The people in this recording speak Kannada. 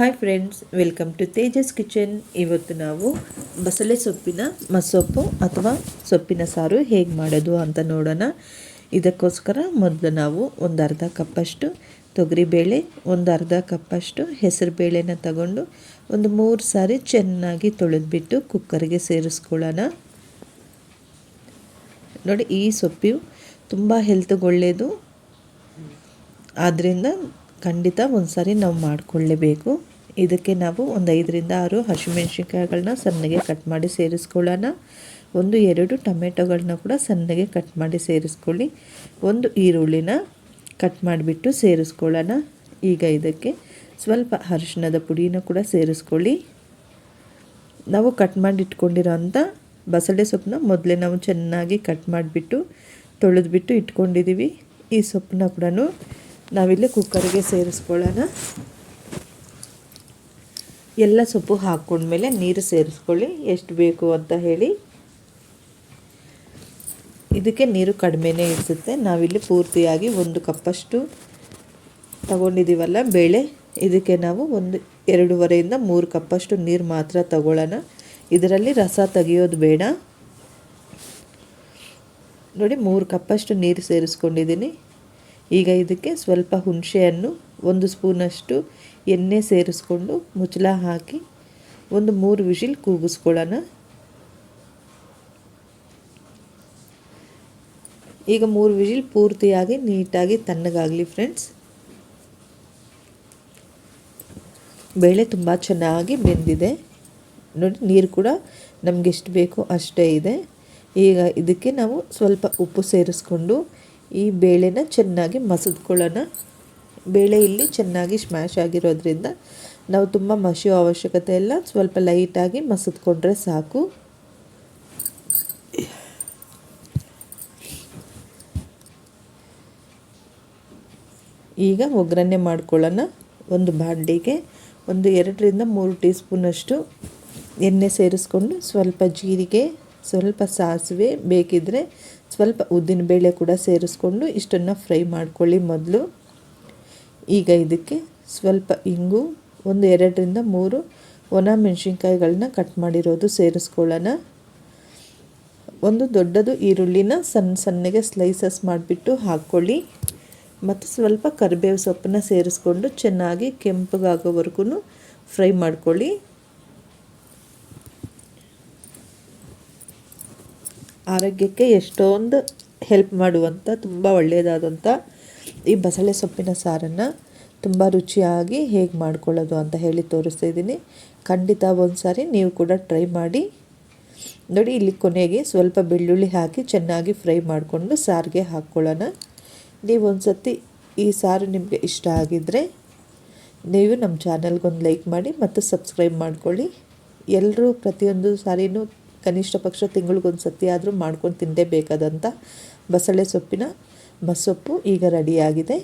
Hi friends welcome to Tejas kitchen ಇವತ್ತು ನಾವು ಬಸಳೆ ಸೊಪ್ಪಿನ ಮಸೊಪ್ಪು ಅಥವಾ ಸೊಪ್ಪಿನ ಸಾರು ಹೇಗೆ ಮಾಡೋದು ಅಂತ ನೋಡೋಣ. ಇದಕ್ಕೋಸ್ಕರ ಮೊದಲು ನಾವು ಒಂದು ಅರ್ಧ ಕಪ್ಪಷ್ಟು ತೊಗರಿಬೇಳೆ ಒಂದು ಅರ್ಧ ಕಪ್ಪಷ್ಟು ಹೆಸರು ಬೇಳೆನ ತಗೊಂಡು ಒಂದು ಮೂರು ಸಾರಿ ಚೆನ್ನಾಗಿ ತೊಳೆದ್ಬಿಟ್ಟು ಕುಕ್ಕರ್ಗೆ ಸೇರಿಸ್ಕೊಳ್ಳೋಣ. ನೋಡಿ, ಈ ಸೊಪ್ಪು ತುಂಬ ಹೆಲ್ತ್ಗೆ ಒಳ್ಳೆಯದು ಆದ್ದರಿಂದ ಖಂಡಿತ ಒಂದು ಸಾರಿ ನಾವು ಮಾಡಿಕೊಳ್ಳೇಬೇಕು. ಇದಕ್ಕೆ ನಾವು ಒಂದು ಐದರಿಂದ ಆರು ಹಸಿಮೆಣ್ಸಿನ್ಕಾಯಿಗಳನ್ನ ಸಣ್ಣಗೆ ಕಟ್ ಮಾಡಿ ಸೇರಿಸ್ಕೊಳ್ಳೋಣ. ಒಂದು ಎರಡು ಟೊಮೆಟೊಗಳನ್ನ ಕೂಡ ಸಣ್ಣಗೆ ಕಟ್ ಮಾಡಿ ಸೇರಿಸ್ಕೊಳ್ಳಿ. ಒಂದು ಈರುಳ್ಳಿನ ಕಟ್ ಮಾಡಿಬಿಟ್ಟು ಸೇರಿಸ್ಕೊಳ್ಳೋಣ. ಈಗ ಇದಕ್ಕೆ ಸ್ವಲ್ಪ ಅರಿಶಿಣದ ಪುಡಿನ ಕೂಡ ಸೇರಿಸ್ಕೊಳ್ಳಿ. ನಾವು ಕಟ್ ಮಾಡಿ ಬಸಳೆ ಸೊಪ್ಪನ್ನ ಮೊದಲೇ ನಾವು ಚೆನ್ನಾಗಿ ಕಟ್ ಮಾಡಿಬಿಟ್ಟು ತೊಳೆದ್ಬಿಟ್ಟು ಇಟ್ಕೊಂಡಿದ್ದೀವಿ. ಈ ಸೊಪ್ಪನ್ನ ಕೂಡ ನಾವಿಲ್ಲಿ ಕುಕ್ಕರ್ಗೆ ಸೇರಿಸ್ಕೊಳ್ಳೋಣ. ಎಲ್ಲ ಸೊಪ್ಪು ಹಾಕ್ಕೊಂಡ್ಮೇಲೆ ನೀರು ಸೇರಿಸ್ಕೊಳ್ಳಿ. ಎಷ್ಟು ಬೇಕು ಅಂತ ಹೇಳಿ. ಇದಕ್ಕೆ ನೀರು ಕಡಿಮೆನೇ ಇಡಿಸುತ್ತೆ ನಾವಿಲ್ಲಿ ಪೂರ್ತಿಯಾಗಿ ಒಂದು ಕಪ್ಪಷ್ಟು ತಗೊಂಡಿದ್ದೀವಲ್ಲ ಬೇಳೆ. ಇದಕ್ಕೆ ನಾವು ಒಂದು ಎರಡೂವರೆಯಿಂದ ಮೂರು ಕಪ್ಪಷ್ಟು ನೀರು ಮಾತ್ರ ತಗೊಳ್ಳೋಣ. ಇದರಲ್ಲಿ ರಸ ತೆಗೆಯೋದು ಬೇಡ. ನೋಡಿ, ಮೂರು ಕಪ್ಪಷ್ಟು ನೀರು ಸೇರಿಸ್ಕೊಂಡಿದ್ದೀನಿ. ಈಗ ಇದಕ್ಕೆ ಸ್ವಲ್ಪ ಹುಣಸೆಹಣ್ಣು ಒಂದು ಸ್ಪೂನಷ್ಟು ಎಣ್ಣೆ ಸೇರಿಸ್ಕೊಂಡು ಮುಚ್ಚಳ ಹಾಕಿ ಒಂದು ಮೂರು ವಿಷಿಲ್ ಕೂಗಿಸ್ಕೊಳ್ಳೋಣ. ಈಗ ಮೂರು ವಿಷಿಲ್ ಪೂರ್ತಿಯಾಗಿ ನೀಟಾಗಿ ತಣ್ಣಗಾಗಲಿ ಫ್ರೆಂಡ್ಸ್. ಬೇಳೆ ತುಂಬ ಚೆನ್ನಾಗಿ ಬೆಂದಿದೆ. ನೋಡಿ, ನೀರು ಕೂಡ ನಮ್ಗೆ ಎಷ್ಟು ಬೇಕೋ ಅಷ್ಟೇ ಇದೆ. ಈಗ ಇದಕ್ಕೆ ನಾವು ಸ್ವಲ್ಪ ಉಪ್ಪು ಸೇರಿಸ್ಕೊಂಡು ಈ ಬೇಳೆನ ಚೆನ್ನಾಗಿ ಮಸದ್ಕೊಳ್ಳೋಣ. ಬೇಳೆ ಇಲ್ಲಿ ಚೆನ್ನಾಗಿ ಸ್ಮ್ಯಾಶ್ ಆಗಿರೋದ್ರಿಂದ ನಾವು ತುಂಬ ಮಸಿಯೋ ಅವಶ್ಯಕತೆ ಇಲ್ಲ. ಸ್ವಲ್ಪ ಲೈಟಾಗಿ ಮಸಿದ್ಕೊಂಡ್ರೆ ಸಾಕು. ಈಗ ಒಗ್ಗರಣೆ ಮಾಡ್ಕೊಳ್ಳೋಣ. ಒಂದು ಬಾಂಡಿಗೆ ಒಂದು ಎರಡರಿಂದ ಮೂರು ಟೀ ಸ್ಪೂನಷ್ಟು ಎಣ್ಣೆ ಸೇರಿಸ್ಕೊಂಡು ಸ್ವಲ್ಪ ಜೀರಿಗೆ, ಸ್ವಲ್ಪ ಸಾಸಿವೆ ಬೇಕಿದ್ದರೆ ಸ್ವಲ್ಪ ಉದ್ದಿನಬೇಳೆ ಕೂಡ ಸೇರಿಸ್ಕೊಂಡು ಇಷ್ಟನ್ನು ಫ್ರೈ ಮಾಡ್ಕೊಳ್ಳಿ ಮೊದಲು. ಈಗ ಇದಕ್ಕೆ ಸ್ವಲ್ಪ ಇಂಗು, ಒಂದು ಎರಡರಿಂದ ಮೂರು ಒಣ ಮೆಣಸಿನ್ಕಾಯಿಗಳನ್ನ ಕಟ್ ಮಾಡಿರೋದು ಸೇರಿಸ್ಕೊಳ್ಳೋಣ. ಒಂದು ದೊಡ್ಡದು ಈರುಳ್ಳಿನ ಸಣ್ಣ ಸಣ್ಣಗೆ ಸ್ಲೈಸಸ್ ಮಾಡಿಬಿಟ್ಟು ಹಾಕ್ಕೊಳ್ಳಿ. ಮತ್ತು ಸ್ವಲ್ಪ ಕರಿಬೇವು ಸೊಪ್ಪನ್ನ ಸೇರಿಸ್ಕೊಂಡು ಚೆನ್ನಾಗಿ ಕೆಂಪಗಾಗೋವರೆಗೂ ಫ್ರೈ ಮಾಡ್ಕೊಳ್ಳಿ. ಆರೋಗ್ಯಕ್ಕೆ ಎಷ್ಟೊಂದು ಹೆಲ್ಪ್ ಮಾಡುವಂಥ ತುಂಬ ಒಳ್ಳೆಯದಾದಂಥ ಈ ಬಸಳೆ ಸೊಪ್ಪಿನ ಸಾರನ್ನು ತುಂಬ ರುಚಿಯಾಗಿ ಹೇಗೆ ಮಾಡ್ಕೊಳ್ಳೋದು ಅಂತ ಹೇಳಿ ತೋರಿಸ್ತಾ ಇದ್ದೀನಿ. ಖಂಡಿತ ಒಂದು ಸಾರಿ ನೀವು ಕೂಡ ಟ್ರೈ ಮಾಡಿ. ನೋಡಿ, ಇಲ್ಲಿ ಕೊನೆಗೆ ಸ್ವಲ್ಪ ಬೆಳ್ಳುಳ್ಳಿ ಹಾಕಿ ಚೆನ್ನಾಗಿ ಫ್ರೈ ಮಾಡಿಕೊಂಡು ಸಾರಿಗೆ ಹಾಕ್ಕೊಳ್ಳೋಣ. ನೀವು ಒಂದು ಸತಿ ಈ ಸಾರು ನಿಮಗೆ ಇಷ್ಟ ಆಗಿದ್ದರೆ ನೀವು ನಮ್ಮ ಚಾನಲ್ಗೊಂದು ಲೈಕ್ ಮಾಡಿ ಮತ್ತು ಸಬ್ಸ್ಕ್ರೈಬ್ ಮಾಡ್ಕೊಳ್ಳಿ. ಎಲ್ಲರೂ ಪ್ರತಿಯೊಂದು ಸಾರಿನೂ ಕನಿಷ್ಠ ಪಕ್ಷ ತಿಂಗಳಿಗೊಂದು ಸತಿ ಆದರೂ ಮಾಡ್ಕೊಂಡು ತಿನ್ನಲೇಬೇಕಾದಂಥ ಬಸಳೆ ಸೊಪ್ಪಿನ ಮಸೊಪ್ಪು ಈಗ ರೆಡಿಯಾಗಿದೆ.